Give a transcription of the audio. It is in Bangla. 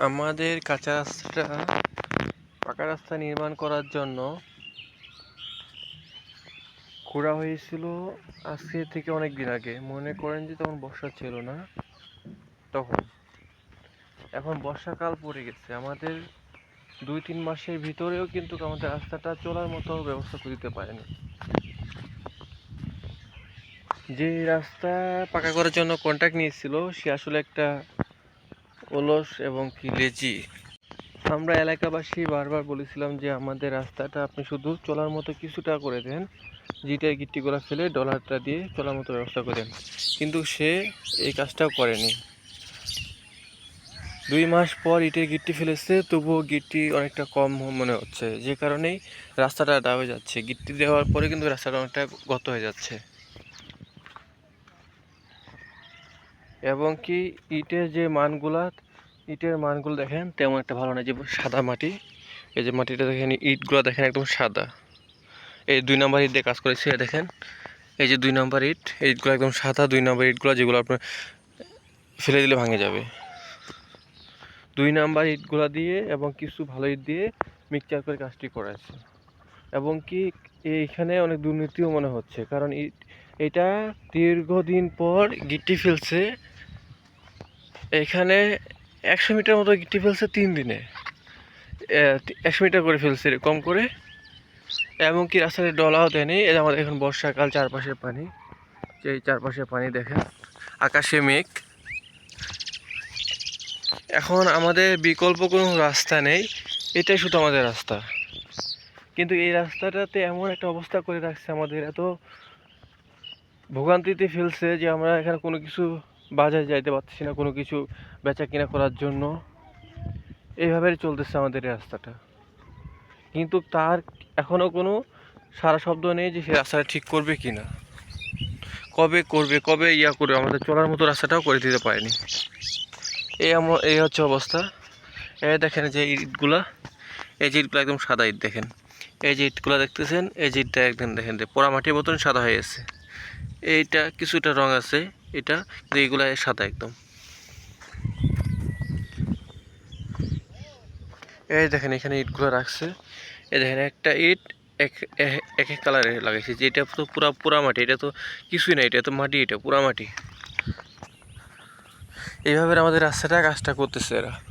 আমাদের কাঁচা রাস্তাটা পাকা রাস্তা নির্মাণ করার জন্য খোঁড়া হয়েছিল আজকে থেকে অনেক দিন আগে। মনে করেন যে তখন বর্ষা ছিল না, তখন। এখন বর্ষাকাল পড়ে গেছে। আমাদের দুই তিন মাসের ভিতরেও কিন্তু আমাদের রাস্তাটা চলার মতো ব্যবস্থা করে দিতে পারেনি। যে রাস্তা পাকা করার জন্য কন্ট্রাক্ট নিয়েছিল, সে আসলে একটা অলস এবং কি লেজি। আমরা এলাকাবাসী বারবার বলেছিলাম যে আমাদের রাস্তাটা আপনি শুধু চলার মতো কিছুটা করে দেন জিটের গিট্টিগুলো ফেলে ডলারটা দিয়ে চলার মতো ব্যবস্থা করে দেন। কিন্তু সে এই কাজটাও করেনি। দুই মাস পর ইটের গিট্টি ফেলেছে, তবুও গিট্টি অনেকটা কম মনে হচ্ছে। যে কারণেই রাস্তাটা ডা হয়ে যাচ্ছে। গিট্টি দেওয়ার পরে কিন্তু রাস্তাটা অনেকটা গত হয়ে যাচ্ছে। এবং কি ইটের যে মানগুলা, ইটের মানগুলো দেখেন, তেমন একটা ভালো না, যে সাদা মাটি। এই যে মাটিটা দেখেন, ইটগুলো দেখেন একদম সাদা। এই দুই নম্বর ইট দিয়ে কাজ করেছে দেখেন। এই যে দুই নম্বর ইট ইটগুলো একদম সাদা, দুই নম্বর ইটগুলো যেগুলো আপনার ফেলে দিলে ভাঙে যাবে। দুই নাম্বার ইটগুলো দিয়ে এবং কিছু ভালো ইট দিয়ে মিক্সচার করে কাজটি করেছে। এবং কি এইখানে অনেক দুর্নীতিও মনে হচ্ছে, কারণ ইট, এটা দীর্ঘদিন পর গিট্টি ফেলছে। এখানে একশো মিটার মতো গিট্টি ফেলছে তিন দিনে। একশো মিটার করে ফেলছে কম করে। এবং কি রাস্তায় ডলাও দেয়নি। যে আমাদের এখন বর্ষাকাল চারপাশে পানি। যে চারপাশে পানি দেখেন, আকাশে মেঘ। এখন আমাদের বিকল্প কোনো রাস্তা নেই। এটাই শুধু আমাদের রাস্তা। কিন্তু এই রাস্তাটাতে এমন একটা অবস্থা করে রাখছে আমাদের। এত ভোগান্তিতে ফেলছে যে আমরা এখানে কোনো কিছু বাজারে যাইতে পারতেছি না কোনো কিছু বেচা কিনা করার জন্য। এইভাবে চলতেছে আমাদের রাস্তাটা। কিন্তু তার এখনও কোনো সারা শব্দ নেই যে সে রাস্তাটা ঠিক করবে কি না কবে করবে, কবে ইয়া করবে, আমাদের চলার মতো রাস্তাটাও করে দিতে পারেনি। এই আমার এই হচ্ছে অবস্থা। এই দেখেন যে ইটগুলা, এই যে ইটগুলো একদম সাদা ইট দেখেন। এই যে ইটগুলো দেখতেছেন, এই যে ইটটা একদম দেখেন পোড়া মাটির মতন সাদা হয়ে গেছে এইটা কিছুটা রং আছে। এটা এইগুলা সাদা একদম। এই দেখেন, এখানে ইটগুলো রাখছে। এই দেখেন, একটা ইট এক- এক এক কালারে লাগাইছে। যে এটা তো পুরা পুরা মাটি, এটা তো কিছুই না, এটা তো মাটি, এটা পুরা মাটি। এইভাবে আমাদের রাস্তাটা কাজটা করতেছে এরা।